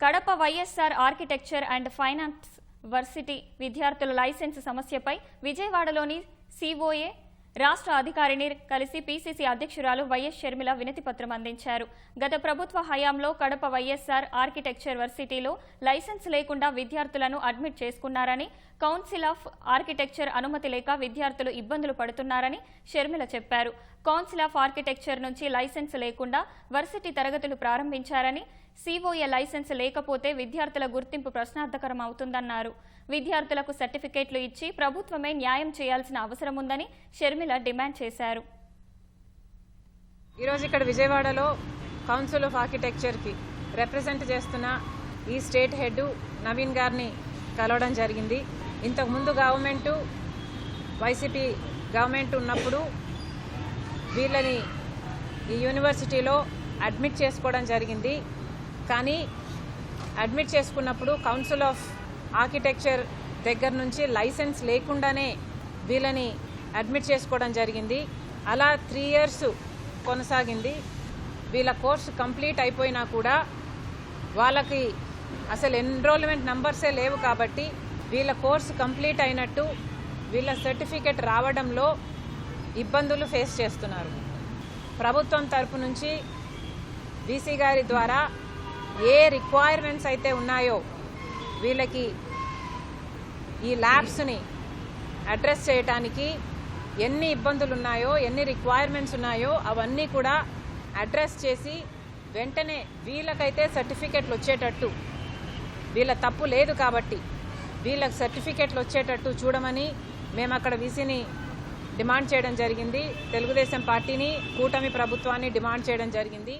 Kadapa YSR architecture and finance varsity విద్యార్థుల licence సమస్యపై విజయవాడలోని సిఓఏ రాష్ట్ర అధికారిని కలిసి పీసీసీ అధ్యక్షురాలు వైఎస్ షర్మిల వినతి పత్రం అందించారు. గత ప్రభుత్వ హయాంలో కడప వైఎస్ఆర్ ఆర్కిటెక్చర్ వర్సిటీలో లైసెన్స్ లేకుండా విద్యార్థులను అడ్మిట్ చేసుకున్నారని కౌన్సిల్ ఆఫ్ ఆర్కిటెక్చర్ అనుమతి లేక విద్యార్థులు ఇబ్బందులు పడుతున్నారని షర్మిల చెప్పారు. కౌన్సిల్ ఆఫ్ ఆర్కిటెక్చర్ నుంచి లైసెన్స్ లేకుండా వర్సిటీ తరగతులు ప్రారంభించారని సిఓఏ లైసెన్స్ లేకపోతే విద్యార్థుల గుర్తింపు ప్రశ్నార్థకరం అవుతుందన్నారు. విద్యార్థులకు సర్టిఫికేట్లు ఇచ్చి ప్రభుత్వమే న్యాయం చేయాల్సిన అవసరం ఉందని షర్మిల డిమాండ్ చేశారు. ఈరోజు ఇక్కడ విజయవాడలో కౌన్సిల్ ఆఫ్ ఆర్కిటెక్చర్కి రిప్రజెంట్ చేస్తున్న ఈ స్టేట్ హెడ్ నవీన్ గారిని కలవడం జరిగింది. ఇంతకుముందు గవర్నమెంటు వైసీపీ గవర్నమెంట్ ఉన్నప్పుడు వీళ్ళని ఈ యూనివర్సిటీలో అడ్మిట్ చేసుకోవడం జరిగింది. కానీ అడ్మిట్ చేసుకున్నప్పుడు కౌన్సిల్ ఆఫ్ ఆర్కిటెక్చర్ దగ్గర నుంచి లైసెన్స్ లేకుండానే వీళ్ళని అడ్మిట్ చేసుకోవడం జరిగింది. అలా త్రీ ఇయర్స్ కొనసాగింది. వీళ్ళ కోర్సు కంప్లీట్ అయిపోయినా కూడా వాళ్ళకి అసలు ఎన్రోల్మెంట్ నంబర్సే లేవు కాబట్టి వీళ్ళ కోర్సు కంప్లీట్ అయినట్టు వీళ్ళ సర్టిఫికెట్ రావడంలో ఇబ్బందులు ఫేస్ చేస్తున్నారు. ప్రభుత్వం తరపు నుంచి బీసీ గారి ద్వారా ఏ రిక్వైర్మెంట్స్ అయితే ఉన్నాయో వీళ్ళకి ఈ ల్యాబ్స్ని అడ్రస్ చేయటానికి ఎన్ని ఇబ్బందులు ఉన్నాయో ఎన్ని రిక్వైర్మెంట్స్ ఉన్నాయో అవన్నీ కూడా అడ్రస్ చేసి వెంటనే వీళ్ళకైతే సర్టిఫికెట్లు వచ్చేటట్టు. వీళ్ళ తప్పు లేదు కాబట్టి వీళ్ళకి సర్టిఫికెట్లు వచ్చేటట్టు చూడమని మేము అక్కడ వీసీని డిమాండ్ చేయడం జరిగింది. తెలుగుదేశం పార్టీని కూటమి ప్రభుత్వాన్ని డిమాండ్ చేయడం జరిగింది.